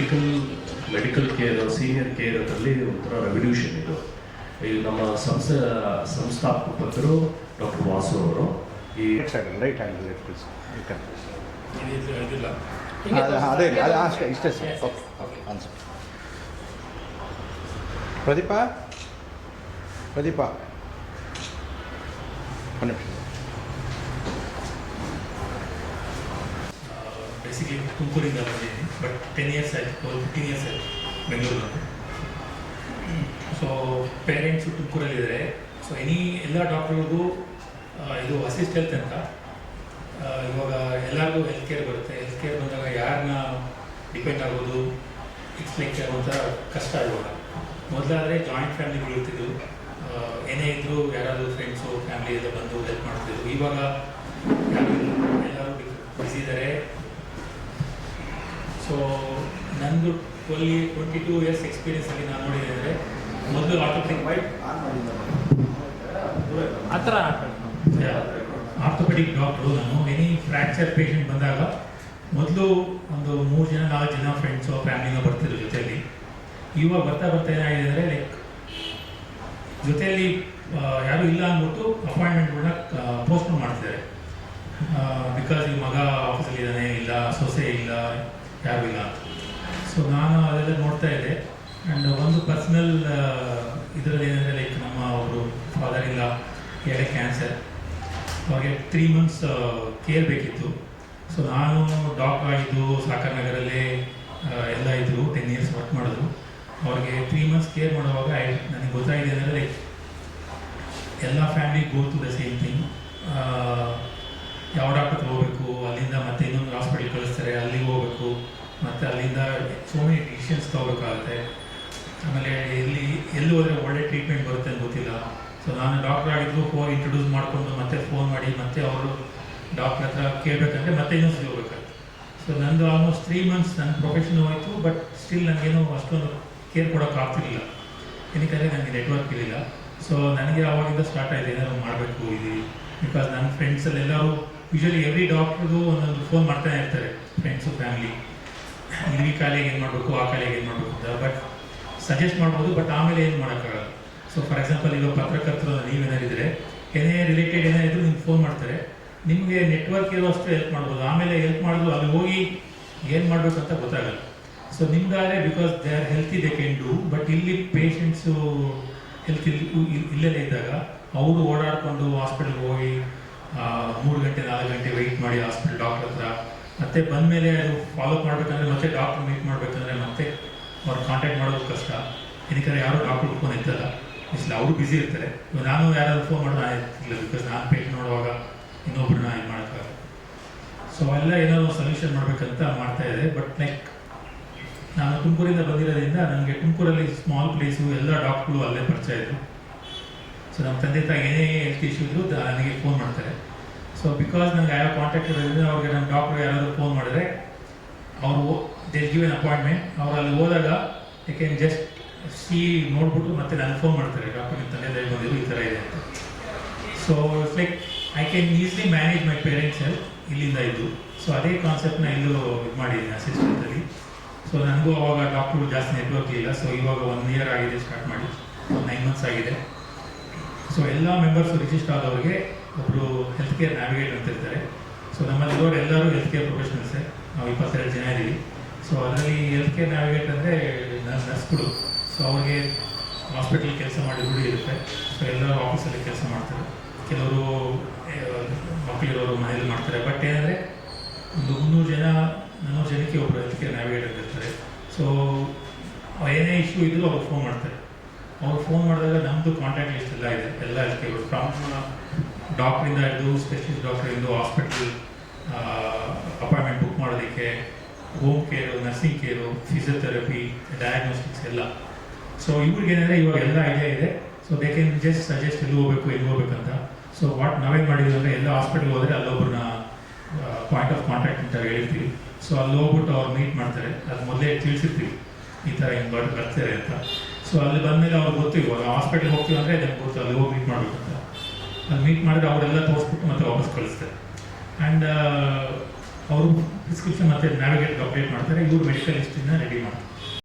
Medical medical care senior care ಅದರಲ್ಲಿ ಒಂಥರ revolution ಇದು. ಈ ನಮ್ಮ ಸಂಸ್ಥೆ ಸಂಸ್ಥಾಪಕರು ಡಾಕ್ಟರ್ ವಾಸು ಅವರು ಈ ರೈಟ್ ಹ್ಯಾಂಡ್ ಅದೇ ಅದು ಅಷ್ಟೇ ಇಷ್ಟೇ sir. Okay okay answer Pradeep? Pradeep? ಒಂದು ನಿಮಿಷ. ಬೇಸಿಕ್ಲಿ ತುಮಕೂರಿಂದ ಬಂದಿದ್ದೀನಿ. ಬಟ್ ಟೆನ್ ಇಯರ್ಸ್ ಆಯಿತು ಟ್ವೆಲ್ ಫಿಫ್ಟೀನ್ ಇಯರ್ಸ್ ಆಯಿತು ಬೆಂಗಳೂರಿನಲ್ಲಿ ಸೊ ಪೇರೆಂಟ್ಸು ತುಮಕೂರಲ್ಲಿದ್ದಾರೆ ಸೊ ಎನಿ ಎಲ್ಲ ಡಾಕ್ಟ್ರಿಗೂ ಇದು ಅಸಿಸ್ಟ್ ಹೆಲ್ತ್ ಅಂತ. ಇವಾಗ ಎಲ್ಲರಿಗೂ ಹೆಲ್ತ್ ಕೇರ್ ಬರುತ್ತೆ. ಹೆಲ್ತ್ ಕೇರ್ ಬಂದಾಗ ಯಾರನ್ನ ಡಿಪೆಂಡ್ ಆಗೋದು ಇಟ್ಸ್ ಲೈಕ್ ಒಂಥರ ಕಷ್ಟ ಇವಾಗ. ಮೊದಲಾದರೆ ಜಾಯಿಂಟ್ ಫ್ಯಾಮಿಲಿಗಳು ಇರ್ತಿದ್ರು ಏನೇ ಇದ್ದರೂ ಯಾರಾದರೂ ಫ್ರೆಂಡ್ಸು ಫ್ಯಾಮಿಲಿ ಎಲ್ಲ ಬಂದು ಹೆಲ್ಪ್ ಮಾಡ್ತಿದ್ರು. ಇವಾಗ ಯಾರು ಇಲ್ಲ. ಎಲ್ಲರೂ ಬಿಸಿ ಇದ್ದಾರೆ ಸೊ ನಂದು twelve twenty two years experience ಅಲ್ಲಿ ನಾನು ನೋಡಿದೆ ಅಂದರೆ ಮೊದಲು ಆರ್ಥೋಪೆಡಿಕ್ ಆ ಥರ ಆರ್ಥೋಪೆಡಿಕ್ ಡಾಕ್ಟ್ರು ನಾನು. ಎನಿ ಫ್ರ್ಯಾಕ್ಚರ್ ಪೇಷಂಟ್ ಬಂದಾಗ ಮೊದಲು ಒಂದು ಮೂರು ಜನ ನಾಲ್ಕು ಜನ ಫ್ರೆಂಡ್ಸು ಫ್ಯಾಮಿಲಿನ ಬರ್ತಿದ್ರು ಜೊತೆಯಲ್ಲಿ. ಇವಾಗ ಬರ್ತಾ ಬರ್ತಾ ಏನಾಗಿದೆ ಅಂದರೆ ಲೈಕ್ ಜೊತೆಯಲ್ಲಿ ಯಾರು ಯಾರೂ ಇಲ್ಲ ಅಂದ್ಬಿಟ್ಟು ಅಪಾಯಿಂಟ್ಮೆಂಟ್ಗಳನ್ನ ಪೋಸ್ಟ್ಪೋನ್ ಮಾಡ್ತಿದ್ದಾರೆ. ಬಿಕಾಸ್ ಈ ಮಗ ಆಫೀಸಲ್ಲಿ ಇದ್ದಾನೆ ಇಲ್ಲ ಸೊಸೆ ಇಲ್ಲ ಯಾರೂ ಇಲ್ಲ ಅಂತ. ಸೊ ನಾನು ಅದೆಲ್ಲ ನೋಡ್ತಾ ಇದ್ದೆ. ಆ್ಯಂಡ್ ಒಂದು ಪರ್ಸ್ನಲ್ ಇದರಲ್ಲಿ ಏನಂದರೆ ಲೈಕ್ ನಮ್ಮ ಅವರು ಫಾದರ್ ಇಲ್ಲ ಎಳೆ ಕ್ಯಾನ್ಸರ್ ಅವ್ರಿಗೆ ತ್ರೀ ಮಂತ್ಸ್ ಕೇರ್ ಬೇಕಿತ್ತು. ಸೊ ನಾನು ಡಾಕ್ಟರ್ ಆಗಿದ್ದು, ಸಾಕರ್ ನಗರಲ್ಲೇ ಎಲ್ಲ ಇದ್ದರು ಟೆನ್ ಇಯರ್ಸ್ ವರ್ಕ್ ಮಾಡಿದ್ರು. ಅವ್ರಿಗೆ ತ್ರೀ ಮಂತ್ಸ್ ಕೇರ್ ಮಾಡುವಾಗ ನನಗೆ ಗೊತ್ತಾಗಿದೆ ಅಂದರೆ ಲೈಕ್ ಎಲ್ಲ family to the same so many decisions ತೊಗೋಬೇಕಾಗುತ್ತೆ ಆಮೇಲೆ ಎಲ್ಲಿ ಎಲ್ಲಿ ಹೋದರೆ ಒಳ್ಳೆ ಟ್ರೀಟ್ಮೆಂಟ್ ಬರುತ್ತೆ ಅಂತ ಗೊತ್ತಿಲ್ಲ. ಸೊ ನಾನು ಡಾಕ್ಟರ್ ಆಗಿದ್ದು ಫೋನ್ ಇಂಟ್ರೊಡ್ಯೂಸ್ ಮಾಡಿಕೊಂಡು ಮತ್ತೆ ಫೋನ್ ಮಾಡಿ, ಮತ್ತೆ ಅವರು ಡಾಕ್ಟರ್ ಹತ್ರ ಕೇಳಬೇಕಂದ್ರೆ ಮತ್ತೆ ಇನ್ನೊಂದು ಹೋಗ್ಬೇಕಾಗುತ್ತೆ. ಸೊ ನಂದು ಆಲ್ಮೋಸ್ಟ್ ತ್ರೀ ಮಂತ್ಸ್ ನನ್ನ ಪ್ರೊಫೆಷನ್ ಹೋಯಿತು ಬಟ್ ಸ್ಟಿಲ್ ನನಗೇನು ಅಷ್ಟೊಂದು ಕೇರ್ ಕೊಡೋಕ್ಕಾಗ್ತಿರಲಿಲ್ಲ ಏನಕ್ಕೆ ನನಗೆ ನೆಟ್ವರ್ಕ್ ಇರಲಿಲ್ಲ ಸೊ ನನಗೆ ಆವಾಗಿಂದ ಸ್ಟಾರ್ಟ್ ಆಯಿತು, ಏನಾದ್ರು ಮಾಡಬೇಕು ಇದು ಬಿಕಾಸ್ ನನ್ನ ಫ್ರೆಂಡ್ಸಲ್ಲೆಲ್ಲರೂ ಯೂಶಲಿ ಎವ್ರಿ ಡಾಕ್ಟ್ರಿಗೂ ಒಂದೊಂದು ಫೋನ್ ಮಾಡ್ತಾನೆ ಇರ್ತಾರೆ ಫ್ರೆಂಡ್ಸು ಫ್ಯಾಮಿಲಿ ಈ ಕಾಲಿಗೆ ಏನು ಮಾಡಬೇಕು, ಆ ಕಾಲಿಗೆ ಏನು ಮಾಡಬೇಕು ಅಂತ. ಬಟ್ ಸಜೆಸ್ಟ್ ಮಾಡ್ಬೋದು ಬಟ್ ಆಮೇಲೆ ಏನು ಮಾಡೋಕ್ಕಾಗಲ್ಲ ಸೊ ಫಾರ್ ಎಕ್ಸಾಂಪಲ್ ಈಗ ಪತ್ರಕರ್ತರು ನೀವೇನಾರಿದ್ರೆ ಏನೇ ರಿಲೇಟೆಡ್ ಏನಾದ್ರು ನಿಮ್ಗೆ ಫೋನ್ ಮಾಡ್ತಾರೆ. ನಿಮಗೆ ನೆಟ್ವರ್ಕ್ ಇರುವಷ್ಟು ಹೆಲ್ಪ್ ಮಾಡ್ಬೋದು. ಆಮೇಲೆ ಹೆಲ್ಪ್ ಮಾಡಿದ್ರು, ಅಲ್ಲಿ ಹೋಗಿ ಏನು ಮಾಡಬೇಕು ಅಂತ ಗೊತ್ತಾಗಲ್ಲ. So ನಿಮ್ಗಾದ್ರೆ because they are healthy they can do but ಇಲ್ಲಿ ಪೇಷಂಟ್ಸು ಹೆಲ್ತ್ ಇಲ್ಲದೇ ಇದ್ದಾಗ ಅವರು ಓಡಾಡಿಕೊಂಡು ಹಾಸ್ಪಿಟಲ್ಗೆ ಹೋಗಿ ಮೂರು ಗಂಟೆ, ನಾಲ್ಕು ಗಂಟೆ ವೆಯ್ಟ್ ಮಾಡಿ ಹಾಸ್ಪಿಟಲ್ ಡಾಕ್ಟರ್ ಹತ್ರ ಮತ್ತೆ ಬಂದಮೇಲೆ ಅದು ಫಾಲೋಅಪ್ ಮಾಡಬೇಕಂದ್ರೆ ಮತ್ತೆ ಡಾಕ್ಟ್ರು ಮೀಟ್ ಮಾಡಬೇಕಂದ್ರೆ ಮತ್ತೆ ಅವ್ರು ಕಾಂಟ್ಯಾಕ್ಟ್ ಮಾಡೋದು ಕಷ್ಟ. ಏನಕ್ಕೆ ಯಾರು ಡಾಕ್ಟ್ರು ಫೋನ್ ಎತ್ತಲ್ಲ ಇಸ್ಲ ಅವರು ಬ್ಯುಸಿ ಇರ್ತಾರೆ. ನಾನು ಯಾರಾದರೂ ಫೋನ್ ಮಾಡೋಣ ಇರ್ತಿಲ್ಲ ಬಿಕಾಸ್ ನಾನು ಪೇಟ್ ನೋಡುವಾಗ ಇನ್ನೊಬ್ರನ್ನ ಏನು ಮಾಡೋಕ್ಕಾಗಲ್ಲ ಸೊ ಎಲ್ಲ ಏನಾದ್ರು ಸೊಲ್ಯೂಷನ್ ಮಾಡಬೇಕಂತ ಮಾಡ್ತಾ ಇದೆ ಬಟ್ ಲೈಕ್ ನಾನು ತುಮಕೂರಿಂದ ಬಂದಿರೋದ್ರಿಂದ ನನಗೆ ತುಮಕೂರಲ್ಲಿ ಸ್ಮಾಲ್ ಪ್ಲೇಸು ಎಲ್ಲ ಡಾಕ್ಟ್ರು ಅಲ್ಲೇ ಪರಿಚಯ ಇದ್ದರು ಸೊ ನಮ್ಮ ತಂದೆ ತಾಯಿ ಏನೇ ಹೆಲ್ತ್ ಇಶ್ಯೂ ನನಗೆ ಫೋನ್ ಮಾಡ್ತಾರೆ. ಸೊ ಬಿಕಾಸ್ ನನಗೆ ಯಾವ ಕಾಂಟ್ಯಾಕ್ಟ್ ಇರೋದ್ರಿಂದ ಅವ್ರಿಗೆ ನಮ್ಮ ಡಾಕ್ಟ್ರು ಯಾರಾದರೂ ಫೋನ್ ಮಾಡಿದ್ರೆ, ಅವರು ದೇ ಗಿವ್ ಎನ್ ಅಪಾಯಿಂಟ್ಮೆಂಟ್ ಅವ್ರು ಅಲ್ಲಿ ಹೋದಾಗ ಐ ಕ್ಯಾನ್ ಜಸ್ಟ್ ಸಿ ನೋಡ್ಬಿಟ್ಟು ಮತ್ತೆ ನನಗೆ ಫೋನ್ ಮಾಡ್ತಾರೆ. ಡಾಕ್ಟರ್ ನಿಮ್ಮ ತಂದೆ ತಾಯಿ ಬಂದಿದ್ರು ಈ ಥರ ಇದೆ ಅಂತ. So it's like I can easily manage my parents health ಇಲ್ಲಿಂದ ಇದ್ದು ಸೊ ಅದೇ ಕಾನ್ಸೆಪ್ಟ್ನ ಇಲ್ಲೂ ಇದು ಮಾಡಿದ್ದೀನಿ ಅಸಿಸ್ಟೆಂಟಲ್ಲಿ ಸೊ ನನಗೂ ಅವಾಗ ಡಾಕ್ಟ್ರು ಜಾಸ್ತಿ ನೆಟ್ವರ್ಕ್ ಇಲ್ಲ. ಸೊ ಇವಾಗ ಒನ್ ಇಯರ್ ಆಗಿದೆ ಸ್ಟಾರ್ಟ್ ಮಾಡಿ. ನೈನ್ ಮಂತ್ಸ್ ಆಗಿದೆ. ಸೊ ಎಲ್ಲ ಮೆಂಬರ್ಸು ರಿಜಿಸ್ಟರ್ ಆದವರಿಗೆ ಒಬ್ಬರು ಹೆಲ್ತ್ ಕೇರ್ ನ್ಯಾವಿಗೇಟ್ ಅಂತ ಇರ್ತಾರೆ. ಸೊ ನಮ್ಮಲ್ಲಿರೋರು ಎಲ್ಲರೂ ಹೆಲ್ತ್ ಕೇರ್ ಪ್ರೊಫೆಷನಲ್ಸೇ ನಾವು ಇಪ್ಪತ್ತೆರಡು ಜನ ಇದ್ದೀವಿ ಸೊ ಅದರಲ್ಲಿ ಹೆಲ್ತ್ ಕೇರ್ ನ್ಯಾವಿಗೇಟ್ ಅಂದರೆ ನರ್ಸ್ಗಳು. ಸೊ ಅವ್ರಿಗೆ ಹಾಸ್ಪಿಟಲ್ ಕೆಲಸ ಮಾಡಿ ರೂಢಿ ಇರುತ್ತೆ. ಸೊ ಎಲ್ಲರೂ ಆಫೀಸಲ್ಲಿ ಕೆಲಸ ಮಾಡ್ತಾರೆ. ಕೆಲವರು ಮಕ್ಕಳಿರೋರು ಮನೇಲಿ ಮಾಡ್ತಾರೆ. ಬಟ್ ಏನಂದರೆ, ಒಂದು ಮುನ್ನೂರು ಜನ ನಾನ್ನೂರು ಜನಕ್ಕೆ ಒಬ್ಬರು ಹೆಲ್ತ್ ಕೇರ್ ನ್ಯಾವಿಗೇಟರ್ ಇರ್ತಾರೆ. ಸೊ ಏನೇ ಇಶ್ಯೂ ಇದ್ದರೂ ಅವ್ರು ಫೋನ್ ಮಾಡ್ತಾರೆ. ಅವ್ರು ಫೋನ್ ಮಾಡಿದಾಗ ನಮ್ಮದು ಕಾಂಟ್ಯಾಕ್ಟ್ ಲಿಸ್ಟ್ ಎಲ್ಲ ಇದೆ. ಎಲ್ಲ ಹೆಲ್ತ್ ಕೇರ್ ಫ್ರಮ್ ಡಾಕ್ಟ್ರಿಂದ ಹಿಡಿದು ಸ್ಪೆಷಲಿಸ್ಟ್ ಡಾಕ್ಟ್ರಿಂದ ಹಾಸ್ಪಿಟಲ್ ಅಪಾಯಿಂಟ್ಮೆಂಟ್ ಬುಕ್ ಮಾಡೋದಕ್ಕೆ home care nursing care physiotherapy diagnostics ಎಲ್ಲ. ಸೊ ಇವ್ರಿಗೆ ಏನಂದರೆ ಇವಾಗ ಎಲ್ಲ ಐಡಿಯಾ ಇದೆ. So they can just suggest ಎಲ್ಲಿ ಹೋಗ್ಬೇಕು, ಎಲ್ಲಿ ಹೋಗ್ಬೇಕಂತ. ಸೊ ವಾಟ್ ನಾವೇನು ಮಾಡಿದ್ವಿ ಅಂದರೆ, ಎಲ್ಲ ಹಾಸ್ಪಿಟಲ್ ಹೋದರೆ ಅಲ್ಲೊಬ್ಬರನ್ನ ಪಾಯಿಂಟ್ ಆಫ್ ಕಾಂಟ್ಯಾಕ್ಟ್ ಅಂತ ಹೇಳಿರ್ತೀವಿ. ಸೊ ಅಲ್ಲಿ ಹೋಗ್ಬಿಟ್ಟು ಅವ್ರು ಮೀಟ್ ಮಾಡ್ತಾರೆ. ಅದು ಮೊದಲೇ ತಿಳಿಸಿರ್ತೀವಿ. ಈ ಥರ ಹಿಂಗೆ ಬರ್, ಬರ್ತಾರೆ ಅಂತ. ಸೊ ಅಲ್ಲಿ ಬಂದಮೇಲೆ ಅವ್ರಿಗೆ ಗೊತ್ತು ಇವಾಗ ಹಾಸ್ಪಿಟ್ಲಿಗೆ ಹೋಗ್ತೀವಿ ಅಂದರೆ, ನಮ್ಗೆ ಗೊತ್ತು, ಅಲ್ಲಿ ಹೋಗಿ ಮೀಟ್ ಮಾಡಬೇಕು ಅಲ್ಲಿ ಮೀಟ್ ಮಾಡಿದ್ರೆ ಅವರೆಲ್ಲ ತೋರಿಸ್ಬಿಟ್ಟು ಮತ್ತೆ ವಾಪಸ್ ಕಳಿಸ್ತಾರೆ. ಆ್ಯಂಡ್ ಅವರು ಪ್ರಿಸ್ಕ್ರಿಪ್ಷನ್ ಮತ್ತೆ ನ್ಯಾವಿಗೇಟ್ ಅಪ್ಡೇಟ್ ಮಾಡ್ತಾರೆ. ಇವರು ಮೆಡಿಕಲ್ ಲಿಸ್ಟಿಂದ ರೆಡಿ ಮಾಡ್ತಾರೆ.